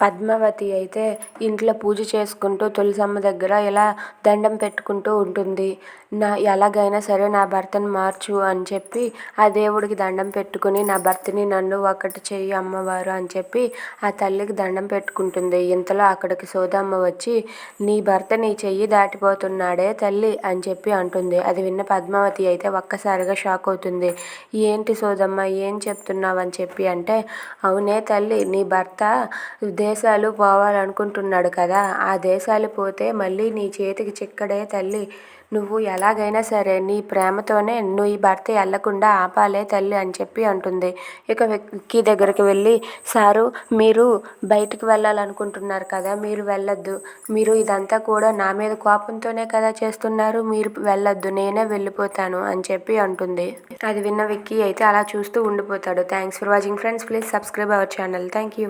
పద్మావతి అయితే ఇంట్లో పూజ చేసుకుంటూ తులసమ్మ దగ్గర ఇలా దండం పెట్టుకుంటూ ఉంటుంది. నా ఎలాగైనా సరే నా భర్తను మార్చు అని చెప్పి ఆ దేవుడికి దండం పెట్టుకుని నా భర్తని నన్ను ఒకటి చెయ్యి అమ్మవారు అని చెప్పి ఆ తల్లికి దండం పెట్టుకుంటుంది. ఇంతలో అక్కడికి సోదమ్మ వచ్చి నీ భర్త నీ చెయ్యి దాటిపోతున్నాడే తల్లి అని చెప్పి అంటుంది. అది విన్న పద్మావతి అయితే ఒక్కసారిగా షాక్ అవుతుంది. ఏంటి సోదమ్మ ఏం చెప్తున్నావు అని చెప్పి అంటే అవునే తల్లి నీ భర్త దేశాలు పోవాలనుకుంటున్నాడు కదా ఆ దేశాలు పోతే మళ్ళీ నీ చేతికి చిక్కడే తల్లి. నువ్వు ఎలాగైనా సరే నీ ప్రేమతోనే నువ్వు ఈ భర్త వెళ్ళకుండా ఆపాలే తల్లి అని చెప్పి అంటుంది. ఇక విక్కీ దగ్గరికి వెళ్ళి సారు మీరు బయటికి వెళ్ళాలనుకుంటున్నారు కదా మీరు వెళ్ళొద్దు. మీరు ఇదంతా కూడా నా మీద కోపంతోనే కదా చేస్తున్నారు మీరు వెళ్ళొద్దు నేనే వెళ్ళిపోతాను అని చెప్పి అంటుంది. అది విన్న విక్కీ అయితే అలా చూస్తూ ఉండిపోతాడు. Thanks for watching friends please subscribe our channel thank you